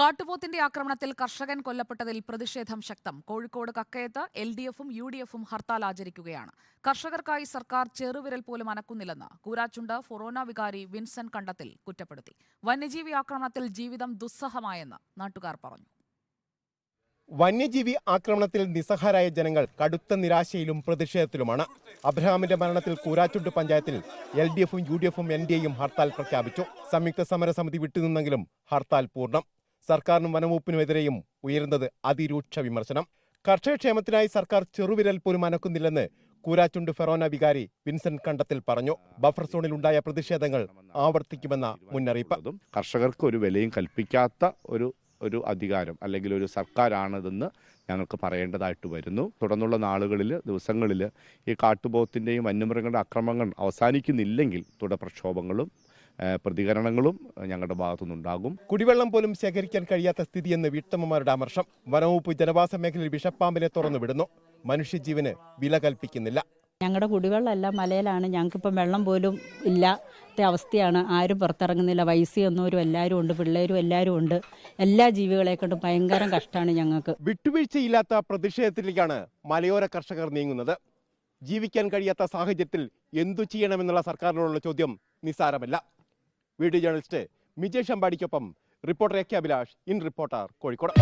കാട്ടുപോത്തിന്റെ ആക്രമണത്തിൽ കർഷകൻ കൊല്ലപ്പെട്ടതിൽ പ്രതിഷേധം ശക്തം. കോഴിക്കോട് കക്കയത്ത് എൽ ഡി എഫും യു ഡി എഫും ഹർത്താൽ ആചരിക്കുകയാണ്. കർഷകർക്കായി സർക്കാർ ചെറുവിരൽ പോലും അനക്കുന്നില്ലെന്ന് കൂരാച്ചുണ്ട് ഫൊറോന വികാരി വിൻസെന്റ് കണ്ടത്തിൽ കുറ്റപ്പെടുത്തി. വന്യജീവി ആക്രമണത്തിൽ ജീവിതം ദുസ്സഹമായെന്ന് നാട്ടുകാർ പറഞ്ഞു. വന്യജീവി ആക്രമണത്തിൽ നിസ്സഹാരായ ജനങ്ങൾ കടുത്ത നിരാശയിലും പ്രതിഷേധത്തിലുമാണ്. അബ്രഹാമിന്റെ മരണത്തിൽ കൂരാച്ചുണ്ട് പഞ്ചായത്തിൽ എൽ ഡി എഫും യു ഡി എഫും എൻ ഡി എയും ഹർത്താൽ പ്രഖ്യാപിച്ചു. സംയുക്ത സമരസമിതി വിട്ടുനിന്നെങ്കിലും ഹർത്താൽ പൂർണം. സർക്കാരിനും വനംവകുപ്പിനുമെതിരെയും ഉയരുന്നത് അതിരൂക്ഷ വിമർശനം. കർഷകക്ഷേമത്തിനായി സർക്കാർ ചെറുവിരൽ പോലും അനക്കുന്നില്ലെന്ന് കൂരാച്ചുണ്ട് ഫെറോന വികാരി വിൻസെന്റ് കണ്ടത്തിൽ പറഞ്ഞു. ബഫർ സോണിൽ ഉണ്ടായ പ്രതിഷേധങ്ങൾ ആവർത്തിക്കുമെന്ന മുന്നറിയിപ്പ്. കർഷകർക്ക് ഒരു വിലയും കൽപ്പിക്കാത്ത ഒരു ഒരു അധികാരം അല്ലെങ്കിൽ ഒരു സർക്കാരാണിതെന്ന് ഞങ്ങൾക്ക് പറയേണ്ടതായിട്ട് വരുന്നു. തുടർന്നുള്ള നാളുകളിൽ ദിവസങ്ങളിൽ ഈ കാട്ടുപോത്തിന്റെയും വന്യമൃഗങ്ങളുടെ അക്രമങ്ങൾ അവസാനിക്കുന്നില്ലെങ്കിൽ തുടർ പ്രക്ഷോഭങ്ങളും പ്രതികരണങ്ങളും ഞങ്ങളുടെ ഭാഗത്തുനിന്നുണ്ടാകും. കുടിവെള്ളം പോലും ശേഖരിക്കാൻ കഴിയാത്ത സ്ഥിതിയെന്ന് വീട്ടമ്മമാരുടെ അമർഷം. വനവകുപ്പ് ജനവാസ മേഖലയിൽ വിഷപ്പാമ്പിനെ തുറന്നു വിടുന്നു. മനുഷ്യജീവന് വില കൽപ്പിക്കുന്നില്ല. ഞങ്ങളുടെ കുടിവെള്ളം എല്ലാം മലയിലാണ്. ഞങ്ങൾക്കിപ്പം വെള്ളം പോലും ഇല്ലാത്ത അവസ്ഥയാണ്. ആരും പുറത്തിറങ്ങുന്നില്ല. വയസ്സിയൊന്നവരും എല്ലാവരും ഉണ്ട്. പിള്ളേരും എല്ലാവരും ഉണ്ട്. എല്ലാ ജീവികളെ കൊണ്ടും ഭയങ്കര കഷ്ടമാണ് ഞങ്ങൾക്ക്. വിട്ടുവീഴ്ചയില്ലാത്ത പ്രതിഷേധത്തിലേക്കാണ് മലയോര കർഷകർ നീങ്ങുന്നത്. ജീവിക്കാൻ കഴിയാത്ത സാഹചര്യത്തിൽ എന്തു ചെയ്യണമെന്നുള്ള സർക്കാരിനോടുള്ള ചോദ്യം നിസ്സാരമല്ല. Video journalist Mijesh അമ്പാടിക്കൊപ്പം reporter A K Abhilash. In reporter Kozhikode.